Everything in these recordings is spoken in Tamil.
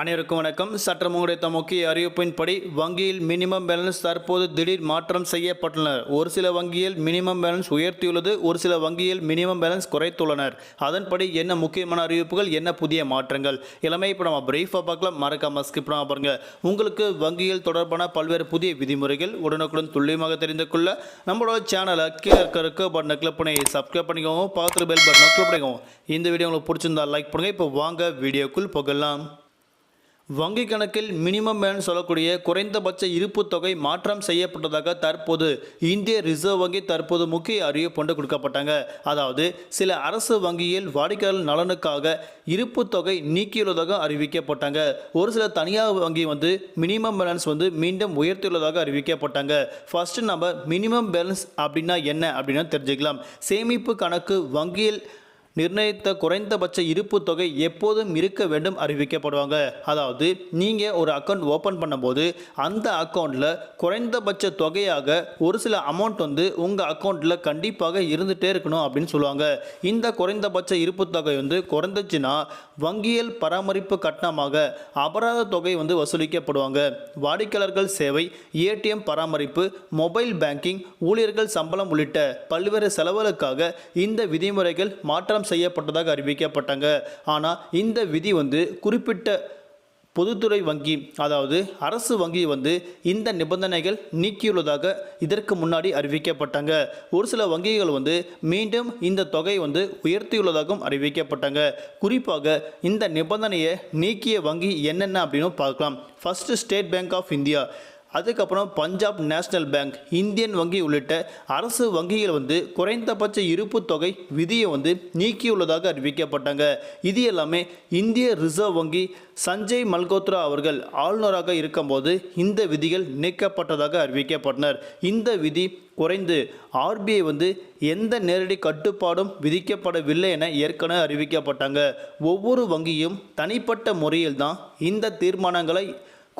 அனைவருக்கும் வணக்கம். சற்றம் கிடைத்த முக்கிய அறிவிப்பின்படி வங்கியில் மினிமம் பேலன்ஸ் தற்போது திடீர் மாற்றம் செய்யப்பட்டுள்ளனர். ஒரு சில வங்கியில் மினிமம் பேலன்ஸ் உயர்த்தியுள்ளது ஒரு சில வங்கியில் மினிமம் பேலன்ஸ் குறைத்துள்ளனர். அதன்படி என்ன முக்கியமான அறிவிப்புகள் என்ன புதிய மாற்றங்கள்? எல்லாமே இப்போ நம்ம பிரீஃபாக பார்க்கலாம் மறக்காம ஸ்கிப் பண்ணாமல் பாருங்க. உங்களுக்கு வங்கியில் தொடர்பான பல்வேறு புதிய விதிமுறைகள் உடனுக்குடன் துல்லியமாக தெரிந்து கொள்ள நம்மளோட சேனலை கீழே இருக்க இருக்க பட்டனை கிளிக் பண்ணி சப்ஸ்கிரைப் பண்ணிக்கோங்க. பார்த்துட்டு பெல் பட்டனை கிளிக் பண்ணிக்கோங்க. இந்த வீடியோ உங்களுக்கு பிடிச்சிருந்தா லைக் பண்ணுங்கள் இப்போ வாங்க வீடியோக்குள் போகலாம். வங்கி கணக்கில் மினிமம் பேலன்ஸ் சொல்லக்கூடிய குறைந்தபட்ச இருப்பு தொகை மாற்றம் செய்யப்பட்டதாக தற்போது இந்திய ரிசர்வ் வங்கி தற்போது முக்கிய அறிவிப்பு கொடுக்கப்பட்டாங்க. அதாவது சில அரசு வங்கியில் வாடிக்கையாளர் நலனுக்காக இருப்பு தொகை நீக்கியுள்ளதாக அறிவிக்கப்பட்டாங்க. ஒரு சில தனியார் வங்கி வந்து மினிமம் பேலன்ஸ் வந்து மீண்டும் உயர்த்தியுள்ளதாக அறிவிக்கப்பட்டாங்க. ஃபர்ஸ்ட் நம்ம மினிமம் பேலன்ஸ் அப்படின்னா என்ன அப்படின்னு தெரிஞ்சுக்கலாம். சேமிப்பு கணக்கு வங்கியில் நிர்ணயித்த குறைந்தபட்ச இருப்பு தொகை எப்போதும் இருக்க வேண்டும் அறிவிக்கப்படுவாங்க. அதாவது நீங்கள் ஒரு அக்கௌண்ட் ஓப்பன் பண்ணும்போது அந்த அக்கௌண்ட்டில் குறைந்தபட்ச தொகையாக ஒரு சில அமௌண்ட் வந்து உங்கள் அக்கௌண்ட்டில் கண்டிப்பாக இருந்துகிட்டே இருக்கணும் அப்படின்னு சொல்லுவாங்க. இந்த குறைந்தபட்ச இருப்பு தொகை வந்து குறைந்துச்சுன்னா வங்கியல் பராமரிப்பு கட்டணமாக அபராத தொகை வந்து வசூலிக்கப்படுவாங்க. வாடிக்கையாளர்கள் சேவை ஏடிஎம் பராமரிப்பு மொபைல் பேங்கிங் ஊழியர்கள் சம்பளம் உள்ளிட்ட பல்வேறு செலவுகளுக்காக இந்த விதிமுறைகள் மாற்றம் செய்யப்பட்டதாக அறிவிக்கப்பட்டாங்க. ஆனால் இந்த விதி வந்து குறிப்பிட்ட பொதுத்துறை வங்கி அதாவது அரசு வங்கி வந்து இந்த நிபந்தனைகள் நீக்கியுள்ளதாக இதற்கு முன்னாடி அறிவிக்கப்பட்டாங்க. ஒரு சில வங்கிகள் வந்து மீண்டும் இந்த தொகை வந்து உயர்த்தியுள்ளதாகவும் அறிவிக்கப்பட்டாங்க. குறிப்பாக இந்த நிபந்தனையை நீக்கிய வங்கி என்னென்ன அப்படின்னு பார்க்கலாம். First state bank of India அதுக்கப்புறம் பஞ்சாப் நேஷனல் பேங்க் இந்தியன் வங்கி உள்ளிட்ட அரசு வங்கிகள் வந்து குறைந்தபட்ச இருப்பு தொகை விதியை வந்து நீக்கியுள்ளதாக அறிவிக்கப்பட்டாங்க. இது எல்லாமே இந்திய ரிசர்வ் வங்கி சஞ்சய் மல்கோத்ரா அவர்கள் ஆளுநராக இருக்கும்போது இந்த விதிகள் நீக்கப்பட்டதாக அறிவிக்கப்பட்டனர். இந்த விதி குறைந்து ஆர்பிஐ வந்து எந்த நேரடி கட்டுப்பாடும் விதிக்கப்படவில்லை என ஏற்கனவே அறிவிக்கப்பட்டாங்க. ஒவ்வொரு வங்கியும் தனிப்பட்ட முறையில் தான் இந்த தீர்மானங்களை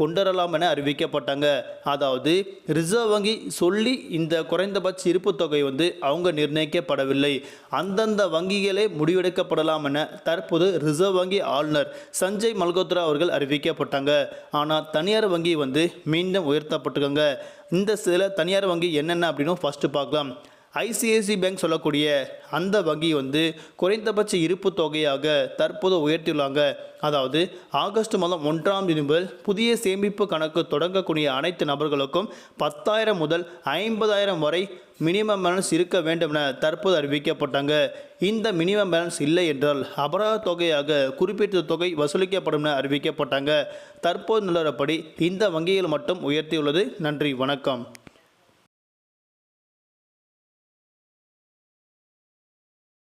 கொண்டுவரலாம் என அறிவிக்கப்பட்டாங்க. அதாவது ரிசர்வ் வங்கி சொல்லி இந்த குறைந்தபட்ச இருப்பு தொகை வந்து அவங்க நிர்ணயிக்கப்படவில்லை. அந்தந்த வங்கிகளே முடிவெடுக்கப்படலாம் என தற்போது ரிசர்வ் வங்கி ஆளுநர் சஞ்சய் மல்கோத்ரா அவர்கள் அறிவிக்கப்பட்டாங்க. ஆனால் தனியார் வங்கி வந்து மீண்டும் உயர்த்தப்பட்டிருக்காங்க. இந்த சில தனியார் வங்கி என்னென்ன அப்படின்னு ஃபஸ்ட்டு பார்க்கலாம். ஐசிஐசி பேங்க் சொல்லக்கூடிய அந்த வங்கி வந்து குறைந்தபட்ச இருப்பு தொகையாக தற்போது உயர்த்தியுள்ளாங்க. அதாவது ஆகஸ்ட் மாதம் ஒன்றாம் தேதி முதல் புதிய சேமிப்பு கணக்கு தொடங்கக்கூடிய அனைத்து நபர்களுக்கும் பத்தாயிரம் முதல் ஐம்பதாயிரம் வரை மினிமம் பேலன்ஸ் இருக்க வேண்டும் என தற்போது அறிவிக்கப்பட்டாங்க. இந்த மினிமம் பேலன்ஸ் இல்லை என்றால் அபராத தொகையாக குறிப்பிட்ட தொகை வசூலிக்கப்படும் என அறிவிக்கப்பட்டாங்க. தற்போது நிலவரப்படி இந்த வங்கிகள் மட்டும் உயர்த்தியுள்ளது. நன்றி வணக்கம்.